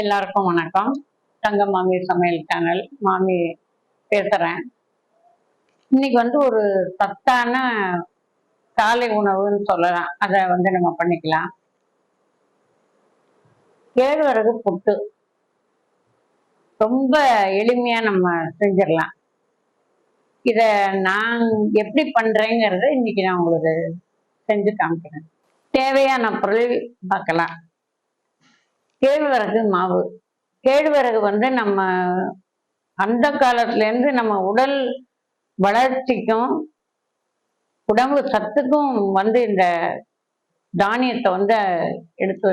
எல்லாருக்கும் வணக்கம். தங்க மாமி சமையல் சேனல் மாமி பேசுறேன். இன்னைக்கு வந்து ஒரு சத்தான காலை உணவுன்னு சொல்லலாம். அதை வந்து நம்ம பண்ணிக்கலாம். கேழ்வரகு புட்டு. ரொம்ப எளிமையா நம்ம செஞ்சிடலாம். இத நான் எப்படி பண்றேங்கிறத இன்னைக்கு நான் உங்களுக்கு செஞ்சு காமிக்கிறேன். தேவையான பொருள் பார்க்கலாம். கேழ்வரகு மாவு. கேழ்வரகு வந்து நம்ம அந்த காலத்துல இருந்து நம்ம உடல் வளர்ச்சிக்கும் உடம்பு சத்துக்கும் வந்து இந்த தானியத்தை வந்து எடுத்து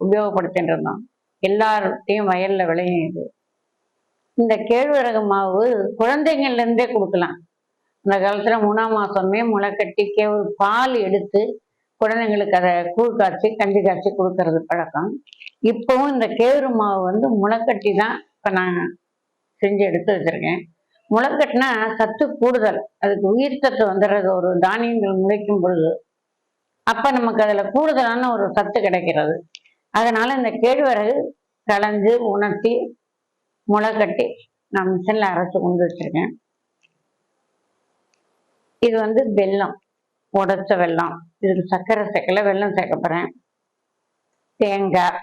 உபயோகப்படுத்திட்டு இருந்தோம் எல்லார்ட்டையும் வயல்ல விளையும் இது. இந்த கேழ்வரகு மாவு குழந்தைங்கள்லேருந்தே கொடுக்கலாம். அந்த காலத்துல மூணாம் மாசமே முளைக்கட்டி கேவு பால் எடுத்து குழந்தைங்களுக்கு அதை கூழ் காய்ச்சி கஞ்சி காய்ச்சி கொடுக்கறது பழக்கம். இப்போவும் இந்த கேவுரு மாவு வந்து முளைக்கட்டி தான் இப்போ நான் செஞ்சு எடுத்து வச்சுருக்கேன். முளைக்கட்டினா சத்து கூடுதல். அதுக்கு உயிர் சத்து வந்துடுறது ஒரு தானியங்கள் முளைக்கும் பொழுது. அப்போ நமக்கு அதில் கூடுதலான ஒரு சத்து கிடைக்கிறது. அதனால் இந்த கேழ்வரகு களைஞ்சு உணர்த்தி முளைக்கட்டி நான் மிஷினில் அரைச்சி கொண்டு வச்சிருக்கேன். இது வந்து வெல்லம் உடச்ச வெல்லம். இதுக்கு சர்க்கரை சேர்க்கல வெல்லம் சேர்க்க போகிறேன் தேங்காய்.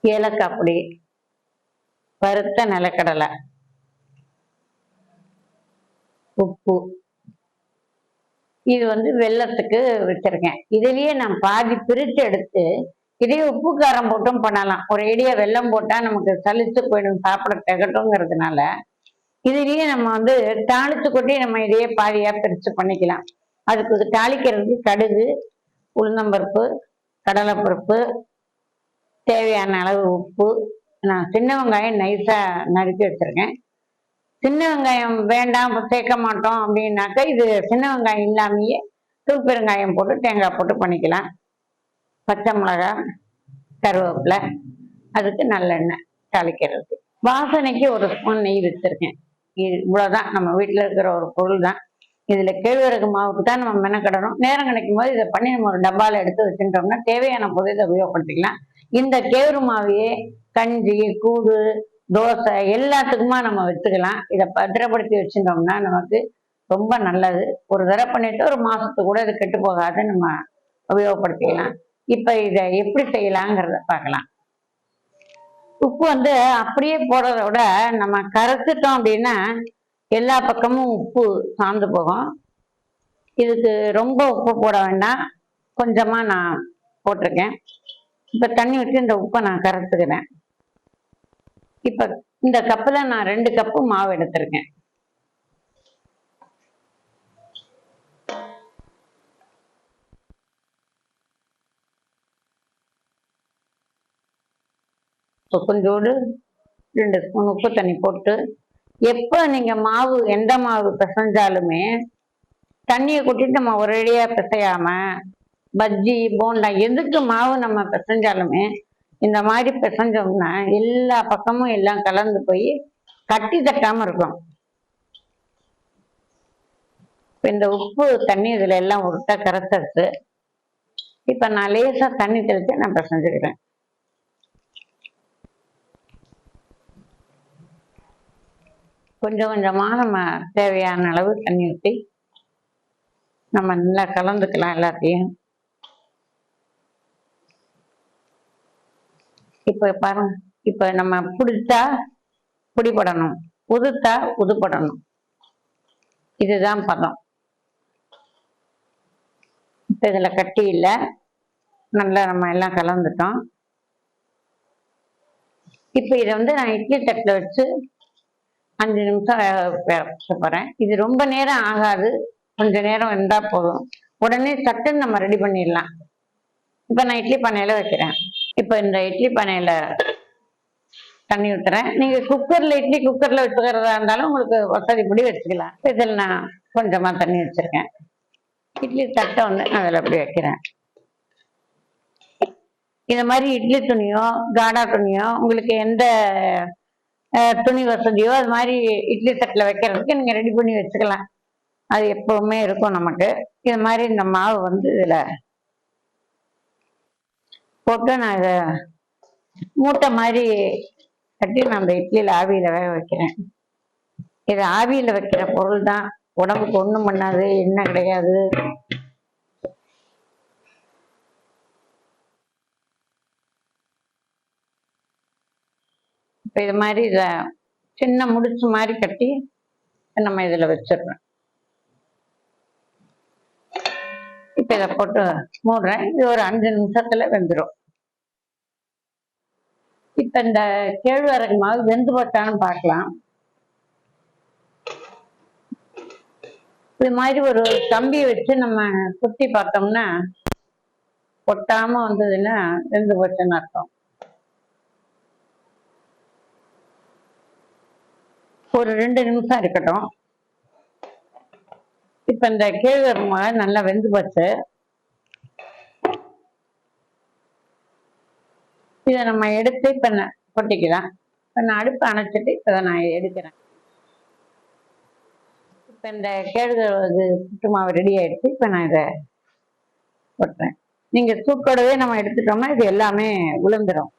ஏலக்காய் பொடி. வறுத்த நிலக்கடலை. உப்பு. இது வந்து வெள்ளத்துக்கு வச்சிருக்கேன். இதுலயே நான் பாதி பிரித்து எடுத்து இதே உப்பு காரம் போட்டும் பண்ணலாம். ஒரு ஐடியா வெல்லம் போட்டா நமக்கு சலிச்சு போயிடும் சாப்பிட திகட்டுங்கிறதுனால. இதுலயே நம்ம வந்து தாளித்து கொட்டி நம்ம இதையே பாதியா பிரிச்சு பண்ணிக்கலாம். அதுக்கு தாளிக்கிறதுக்கு கடுகு உளுந்தம்பருப்பு கடலைப்பருப்பு தேவையான அளவு உப்பு. நான் சின்ன வெங்காயம் நைஸா நறுக்கி வச்சிருக்கேன். சின்ன வெங்காயம் வேண்டாம் சேர்க்க மாட்டோம் அப்படின்னாக்கா இது சின்ன வெங்காயம் இல்லாமையே தூப்பெருங்காயம் போட்டு தேங்காய் போட்டு பண்ணிக்கலாம். பச்சை மிளகாய் கருவேப்பிலை அதுக்கு நல்லெண்ணெய் தாளிக்கிறது வாசனைக்கு ஒரு ஸ்பூன் நெய் வச்சிருக்கேன். இது இவ்வளவுதான். நம்ம வீட்டில் இருக்கிற ஒரு பொருள் தான் இதுல கேழ்வரகு மாவுக்கு தான் நம்ம மெனக்கடணும். நேரம் கிடைக்கும் போது இதை பண்ணி நம்ம ஒரு டப்பால எடுத்து வச்சுட்டோம்னா தேவையான போது இதை உபயோகப்படுத்திக்கலாம். இந்த கேவுரு மாவையே கஞ்சி கூடு தோசை எல்லாத்துக்குமா நம்ம வச்சுக்கலாம். இதை பத்திரப்படுத்தி வச்சுட்டோம்னா நமக்கு ரொம்ப நல்லது. ஒரு தடவை பண்ணிட்டு ஒரு மாசத்துக்கு கூட இது கெட்டு போகாது. நம்ம உபயோகப்படுத்திக்கலாம். இப்ப இதை எப்படி செய்யலாங்கிறத பார்க்கலாம். உப்பு வந்து அப்படியே போடுறத விட நம்ம கரைச்சிட்டோம் அப்படின்னா எல்லா பக்கமும் உப்பு சார்ந்து போகும். இதுக்கு ரொம்ப உப்பு போட வேண்டாம். கொஞ்சமாக நான் போட்டிருக்கேன். இப்போ தண்ணி விட்டு இந்த உப்பை நான் கரைச்சிக்கிறேன். இப்போ இந்த கப்பில் நான் ரெண்டு கப்பு மாவு எடுத்திருக்கேன். கொஞ்சோடு ரெண்டு ஸ்பூன் உப்பு தண்ணி போட்டு எப்போ நீங்கள் மாவு எந்த மாவு பிசைஞ்சாலுமே தண்ணியை கொட்டிட்டு நம்ம ஒரேடியாக பிசையாமல் பஜ்ஜி போண்டா எதுக்கு மாவு நம்ம பிசைஞ்சாலுமே இந்த மாதிரி பிசைஞ்சோம்னா எல்லா பக்கமும் எல்லாம் கலந்து போய் கட்டி தட்டாமல் இருக்கும். இந்த உப்பு தண்ணி இதில் எல்லாம் உருட்டா கரைச்சிருச்சு இப்போ நான் லேசாக தண்ணி தெளித்து நான் பிசைஞ்சுக்கிறேன். கொஞ்சம் கொஞ்சமாக நம்ம தேவையான அளவு தண்ணி ஊற்றி நம்ம நல்லா கலந்துக்கலாம் எல்லாத்தையும். இப்போ பாருங்க இப்போ நம்ம பிடிச்சா பிடிபடணும் உதுத்தா உதுப்படணும் இதுதான் பதம். இப்போ இதில் கட்டி இல்லை நல்லா நம்ம எல்லாம் கலந்துட்டோம். இப்போ இதை வந்து நான் இட்லி தட்டில் வச்சு அஞ்சு நிமிஷம் வேக போகிறேன் இது ரொம்ப நேரம் ஆகாது. கொஞ்ச நேரம் இருந்தால் போதும். உடனே சட்டுன்னு நம்ம ரெடி பண்ணிடலாம். இப்போ நான் இட்லி பானையில் வைக்கிறேன். இப்போ இந்த இட்லி பானையில் தண்ணி ஊத்துறேன். நீங்கள் குக்கரில் இட்லி குக்கரில் வச்சுக்கிறதா இருந்தாலும் உங்களுக்கு வசதிப்படி வச்சுக்கலாம். இதில் நான் கொஞ்சமாக தண்ணி வச்சுருக்கேன். இட்லி தட்டை வந்து நான் அதில் அப்படி வைக்கிறேன். இந்த மாதிரி இட்லி துணியோ காடா துணியோ உங்களுக்கு எந்த துணி வசதியோ அது மாதிரி இட்லி தட்டில் வைக்கிறதுக்கு நீங்கள் ரெடி பண்ணி வச்சுக்கலாம். அது எப்பவுமே இருக்கும் நமக்கு. இது மாதிரி இந்த மாவு வந்து இதில் போட்டு நான் இதை மூட்டை மாதிரி கட்டி நான் அந்த இட்லியில் ஆவியில் வேக வைக்கிறேன். இது ஆவியில் வைக்கிற பொருள் தான் உடம்புக்கு ஒன்றும் பண்ணாது என்ன கிடையாது. இப்போ இது மாதிரி இதை சின்ன முடிச்சு மாதிரி கட்டி நம்ம இதில் வச்சிடுறோம். இப்போ இதை போட்டு மூடுறேன். இது ஒரு அஞ்சு நிமிஷத்துல வெந்துடும் இப்போ இந்த கேழ்வரகு மாவு வெந்து போட்டான்னு பார்க்கலாம். இது மாதிரி ஒரு கம்பி வச்சு நம்ம குத்தி பார்த்தோம்னா ஒட்டாம வந்ததுன்னா வெந்து போச்சுன்னு அர்த்தம். ஒரு ரெண்டு நிமிஷம் இருக்கட்டும். இப்ப இந்த கேழ்வரகு மாவு நல்லா வெந்து போச்சு. இதை நம்ம எடுத்து இப்ப கொட்டிக்கலாம். இப்ப நான் அடுப்பு அணைச்சிட்டு இப்ப இதை நான் எடுக்கிறேன். இப்ப இந்த கேழ்வரகு புட்டு மாவு ரெடி ஆயிடுச்சு. இப்ப நான் இதை கொட்டுறேன். நீங்க சூப்போடவே நம்ம எடுத்துட்டோம்னா இது எல்லாமே விழுந்துடும்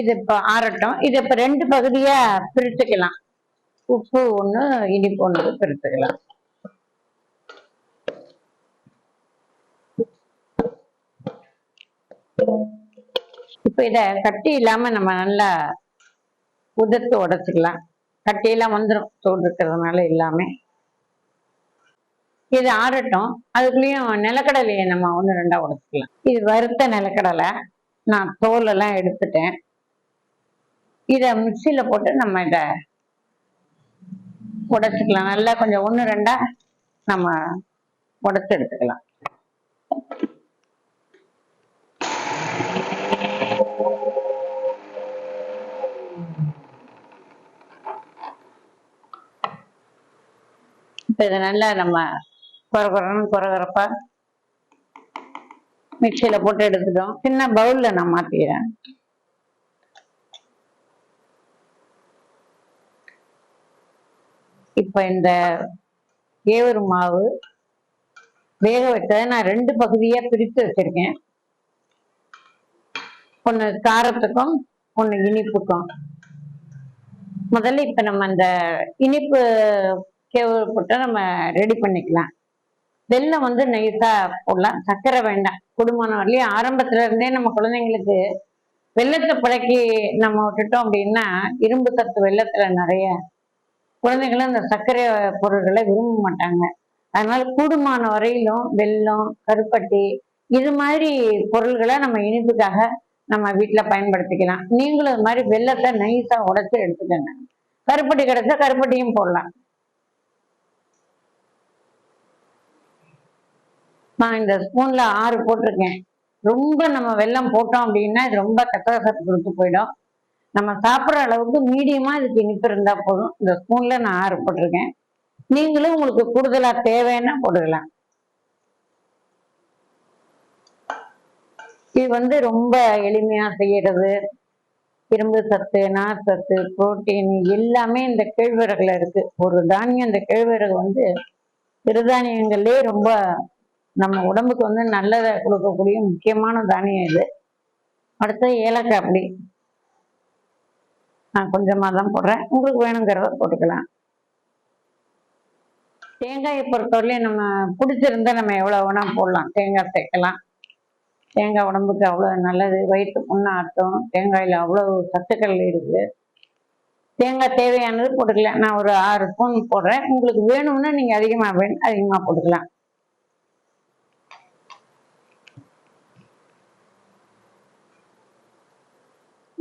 இது இப்போ ஆறட்டும். இது இப்போ ரெண்டு பகுதியா பிரித்துக்கலாம் உப்பு ஒண்ணு இனிப்பு ஒன்று பிரித்துக்கலாம் இப்ப இத கட்டி இல்லாம நம்ம நல்லா உதிர்த்து உடச்சிக்கலாம். கட்டியெல்லாம் வந்துடும் தோல் இருக்கிறதுனால எல்லாமே. இது ஆறட்டும். அதுக்குள்ளேயும் நிலக்கடலையை நம்ம ஒன்று ரெண்டா உடச்சிக்கலாம். இது வறுத்த நிலக்கடலை. நான் தோலெல்லாம் எடுத்துட்டேன். இதை மிக்சியில் போட்டு நம்ம இதை உடச்சிக்கலாம். நல்லா கொஞ்சம் ஒன்று ரெண்டா நம்ம உடச்சி எடுத்துக்கலாம். இப்போ இதை நல்லா நம்ம குறை குறைன்னு குறை குறைப்பா போட்டு எடுத்துட்டோம். சின்ன பவுல்ல நான் மாற்றிக்கிறேன் இப்ப இந்த கேவரு மாவு வேக வச்சதை நான் ரெண்டு பகுதியா பிரித்து வச்சிருக்கேன். ஒன்று காரத்துக்கும் ஒன்று இனிப்புக்கும். முதல்ல இப்ப நம்ம அந்த இனிப்பு கேவரு போட்டு நம்ம ரெடி பண்ணிக்கலாம். வெல்லம் வந்து நைஸா போடலாம். சர்க்கரை வேண்டாம். குடும்பம் வரலையும் ஆரம்பத்துல இருந்தே நம்ம குழந்தைங்களுக்கு வெள்ளத்தை பழக்கி நம்ம விட்டுட்டோம் அப்படின்னா இரும்பு சத்து வெள்ளத்துல நிறைய குழந்தைகளும் இந்த சர்க்கரை பொருட்களை விரும்ப மாட்டாங்க. அதனால கூடுமான வரையிலும் வெல்லம் கருப்பட்டி இது மாதிரி பொருள்களை நம்ம இனிப்புக்காக நம்ம வீட்டில் பயன்படுத்திக்கலாம். நீங்களும் இது மாதிரி வெல்லத்தை நைஸா உடச்சி எடுத்துக்கோங்க. கருப்பட்டி கிடைச்சா கருப்பட்டியும் போடலாம். நான் இந்த ஸ்பூன்ல ஆறு போட்டிருக்கேன். ரொம்ப நம்ம வெல்லம் போட்டோம் அப்படின்னா இது ரொம்ப கசகசப்பு கொடுத்து போயிடும். நம்ம சாப்பிட்ற அளவுக்கு மீடியமா இதுக்கு இனிப்பு இருந்தா போதும். இந்த ஸ்பூன்ல நான் ஆறு போட்டிருக்கேன். நீங்களும் உங்களுக்கு கூடுதலா தேவைன்னா போட்டுக்கலாம். இது வந்து ரொம்ப எளிமையா செய்யறது. இரும்பு சத்து நார் சத்து புரோட்டீன் எல்லாமே இந்த கேழ்வரகுல இருக்கு. ஒரு தானியம் இந்த கேழ்வரகு வந்து சிறுதானியங்கள்லயே ரொம்ப நம்ம உடம்புக்கு வந்து நல்லதை கொடுக்கக்கூடிய முக்கியமான தானியம் இது. அடுத்தது ஏலக்காய் அப்படி நான் கொஞ்சமாக தான் போடுறேன். உங்களுக்கு வேணுங்கிறத போட்டுக்கலாம். தேங்காயை பொறுத்தவரையிலும் நம்ம பிடிச்சிருந்தா நம்ம எவ்வளோ வேணால் போடலாம். தேங்காய் சேர்க்கலாம். தேங்காய் உடம்புக்கு அவ்வளோ நல்லது. வயிற்று புண்ணாட்டம் தேங்காயில் அவ்வளோ சத்துக்கள் இருக்குது. தேங்காய் தேவையானது போட்டுக்கலாம். நான் ஒரு ஆறு ஸ்பூன் போடுறேன். உங்களுக்கு வேணும்னா நீங்கள் அதிகமாக வேணும் அதிகமாக போட்டுக்கலாம்.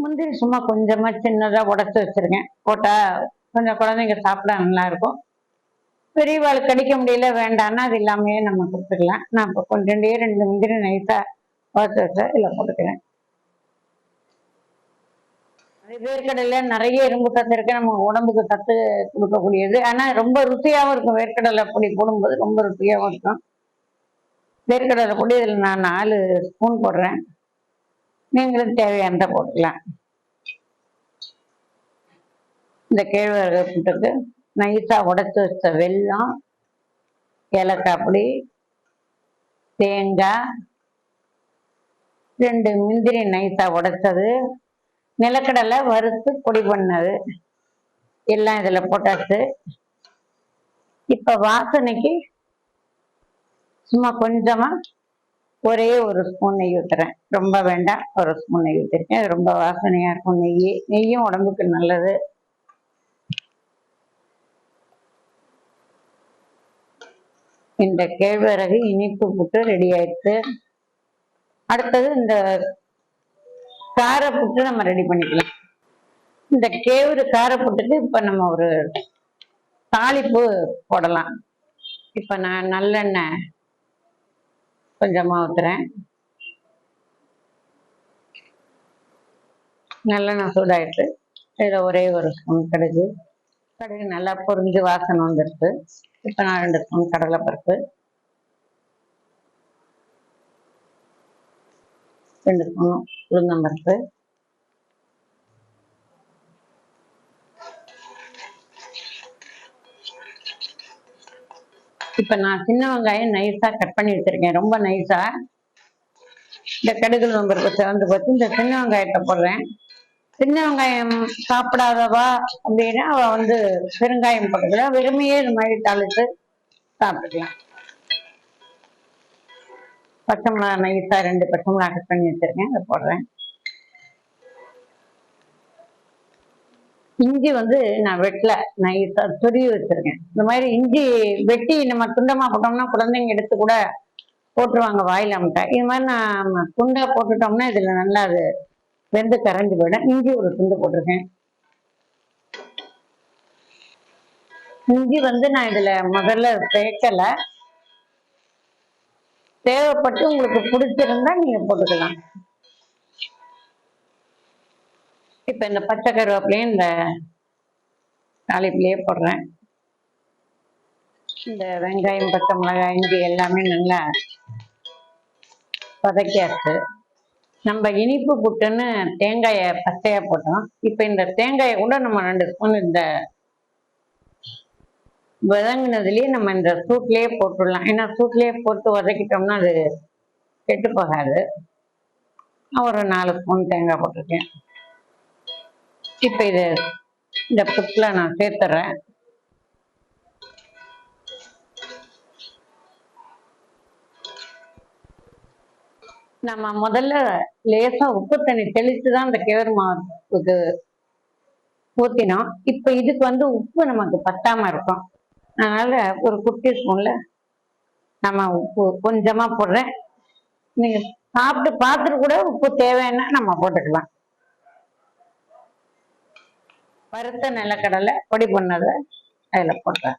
முந்திரி சும்மா கொஞ்சமா சின்னதா உடச்சி வச்சிருக்கேன். போட்டா கொஞ்சம் குழந்தைங்க சாப்பிட நல்லா இருக்கும். பெரியவாள் கடிக்க முடியல வேண்டாம்னா அது இல்லாமையே நம்ம கொடுத்துக்கலாம். நான் இப்போ கொஞ்சம் ரெண்டு முந்திரி நைஸா உடச்சு வச்சா இதில் கொடுக்குறேன் அது வேர்க்கடலை நிறைய இரும்பு சத்து இருக்கு. நம்ம உடம்புக்கு சத்து கொடுக்கக்கூடியது. ஆனா ரொம்ப ருசியாவும் இருக்கும். வேர்க்கடலை பொடி போடும்போது ரொம்ப ருசியாவும் இருக்கும். வேர்க்கடலை பொடி இதில் நான் நாலு ஸ்பூன் போடுறேன். நீங்களும் தேவையானதை போட்டுக்கலாம். இந்த கேழ்வரகு புட்டுக்கு நைஸா உடைச்சு வச்ச வெல்லம் ஏலக்காய் பொடி தேங்காய் ரெண்டு முந்திரி நைஸாக உடைச்சது. நிலக்கடலை வறுத்து பொடி பண்ணது. எல்லாம் இதுல போட்டாச்சு. இப்ப வாசனைக்கு சும்மா கொஞ்சமா ஒரே ஒரு ஸ்பூன் நெய் ஊற்றுறேன் ரொம்ப வேண்டாம் ஒரு ஸ்பூன் நெய் ஊற்றிருக்கேன் அது ரொம்ப வாசனையாக இருக்கும் நெய் நெய்யும் உடம்புக்கு நல்லது. இந்த கேழ்வரகு இனிப்பு புட்டு ரெடி ஆயிடுச்சு. அடுத்தது இந்த கார புட்டு நம்ம ரெடி பண்ணிக்கலாம். இந்த கேவுரு கார புட்டுக்கு இப்போ நம்ம ஒரு தாளிப்பு போடலாம். இப்போ நான் நல்லெண்ணெய் கொஞ்சமா ஊத்துறேன் நல்லெண்ணெய் சூடாயிட்டு இதில் ஒரே ஒரு ஸ்பூன் கடுகு. கடுகு நல்லா பொரிஞ்சு வாசனை வந்துருக்கு இப்போ நான் ரெண்டு ஸ்பூன் கடலைப்பருப்பு. ரெண்டு ஸ்பூன் உளுந்தம்பருப்பு. இப்போ நான் சின்ன வெங்காயம் நைஸா கட் பண்ணி வச்சிருக்கேன். ரொம்ப நைஸா இந்த கடுகு நம்பருக்கு சிவந்து போச்சு இந்த சின்ன வெங்காயத்தை போடுறேன். சின்ன வெங்காயம் சாப்பிடாதவா அப்படின்னா அவ வந்து பெருங்காயம் போட்டுக்கலாம். வெறுமையே இது மாதிரி தாளித்து சாப்பிட்டுக்கலாம். பச்சை மிளகா நைஸா ரெண்டு பச்சை மிளகா கட் பண்ணி வச்சிருக்கேன். அதை போடுறேன். இஞ்சி வந்து நான் வெட்டல. நான் சொருவி வச்சிருக்கேன். இந்த மாதிரி இஞ்சி வெட்டி நம்ம துண்டமா போட்டோம்னா குழந்தைங்க எடுத்து கூட போட்டுருவாங்க வாயில முட்டை. இது மாதிரி நான் துண்டா போட்டுட்டோம்னா இதுல நல்லா அது வெந்து கரைஞ்சு போயிடும். இஞ்சி ஒரு துண்டு போட்டிருக்கேன். இஞ்சி வந்து நான் இதுல முதல்ல சேர்க்கல தேவைப்பட்டு உங்களுக்கு பிடிச்சிருந்தா நீங்க போட்டுக்கலாம். இப்போ இந்த பச்சை கருவேப்பிலையும் இந்த தாளிப்புலேயே போடுறேன். இந்த வெங்காயம் பச்சை மிளகாய் இஞ்சி எல்லாமே நல்லா வதக்கியாச்சு நம்ம இனிப்பு புட்டுன்னு தேங்காயை பச்சையாக போட்டோம். இப்போ இந்த தேங்காயை கூட நம்ம ரெண்டு ஸ்பூன் இந்த வதங்கினதுலேயே நம்ம இந்த சூட்லேயே போட்டுடலாம். ஏன்னா சூட்லேயே போட்டு வதக்கிட்டோம்னா அது கெட்டு போகாது. ஒரு நாலு ஸ்பூன் தேங்காய் போட்டிருக்கேன். இப்ப இது இந்த புட்டுல நான் சேர்த்துறேன். நம்ம முதல்ல லேசா உப்பு தண்ணி தெளித்து தான் இந்த கேவர் மாவுக்கு ஊத்தினோம். இப்ப இதுக்கு வந்து உப்பு நமக்கு பத்தாம இருக்கும். அதனால ஒரு குட்டி ஸ்பூன்ல நம்ம உப்பு கொஞ்சமா போடுறேன். நீங்க சாப்பிட்டு பார்த்துட்டு கூட உப்பு தேவைன்னா நம்ம போட்டுக்கலாம். வறுத்த நிலக்கடலை பொடி பண்ணதை அதில் போட்டேன்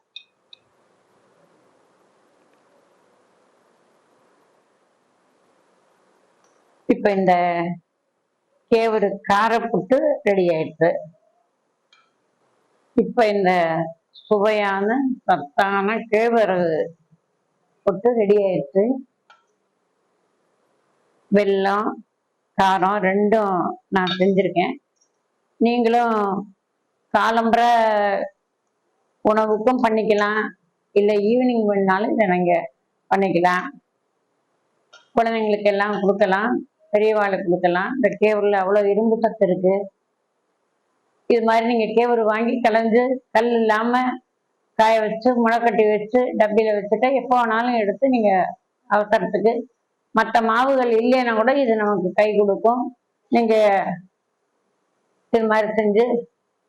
இப்போ இந்த கேவரு காரப்புட்டு ரெடி ஆயிடுது. இப்போ இந்த சுவையான சத்தான கேவரகு புட்டு ரெடி ஆயிடுச்சு. வெல்லம் காரம் ரெண்டும் நான் செஞ்சுருக்கேன். நீங்களும் காலம்புற உணவுக்கும் பண்ணிக்கலாம். இல்லை ஈவினிங் வேணுனாலும் இதை நீங்கள் பண்ணிக்கலாம். குழந்தைங்களுக்கு எல்லாம் கொடுக்கலாம். பெரியவாளுக்கு கொடுக்கலாம். இந்த கேவரில் அவ்வளோ இரும்பு சத்து இருக்கு. இது மாதிரி நீங்கள் கேவரு வாங்கி கலைஞ்சு கல் இல்லாமல் காய வச்சு முளைக்கட்டி வச்சு டப்பியில் வச்சுட்டு எப்போ வேணாலும் எடுத்து நீங்கள் அவசரத்துக்கு மற்ற மாவுகள் இல்லைன்னா கூட இது நமக்கு கை கொடுக்கும். நீங்கள் இது மாதிரி செஞ்சு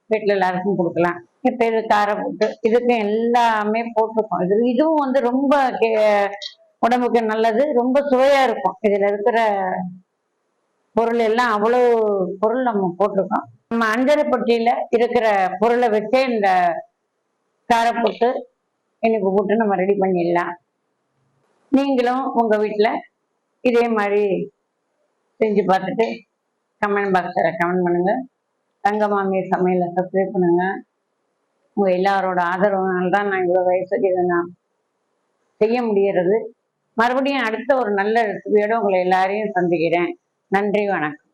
வீட்டில் எல்லாருக்கும் கொடுக்கலாம். இப்போ இது காரை போட்டு இதுக்கு எல்லாமே போட்டிருக்கோம். இது இதுவும் வந்து ரொம்ப கே- உடம்புக்கு நல்லது ரொம்ப சுவையா இருக்கும். இதுல இருக்கிற பொருள் எல்லாம் அவ்வளவு பொருள் நம்ம போட்டிருக்கோம். நம்ம அஞ்சரை பொட்டியில இருக்கிற பொருளை வச்சே இந்த காரப்போட்டு இனிப்பு போட்டு நம்ம ரெடி பண்ணிடலாம். நீங்களும் உங்க வீட்டில் இதே மாதிரி செஞ்சு பார்த்துட்டு கமெண்ட் பாக்ஸில் கமெண்ட் பண்ணுங்க. தங்க மாமி சமையலை சப்ஸ்கிரைப் பண்ணுங்க. உங்க எல்லாரோட ஆதரவுனால தான் நான் இவ்வளோ வயசுக்கு இதை நான் செய்ய முடியறது மறுபடியும் அடுத்த ஒரு நல்ல ரெசிபியோட உங்களை எல்லாரையும் சந்திக்கிறேன். நன்றி வணக்கம்.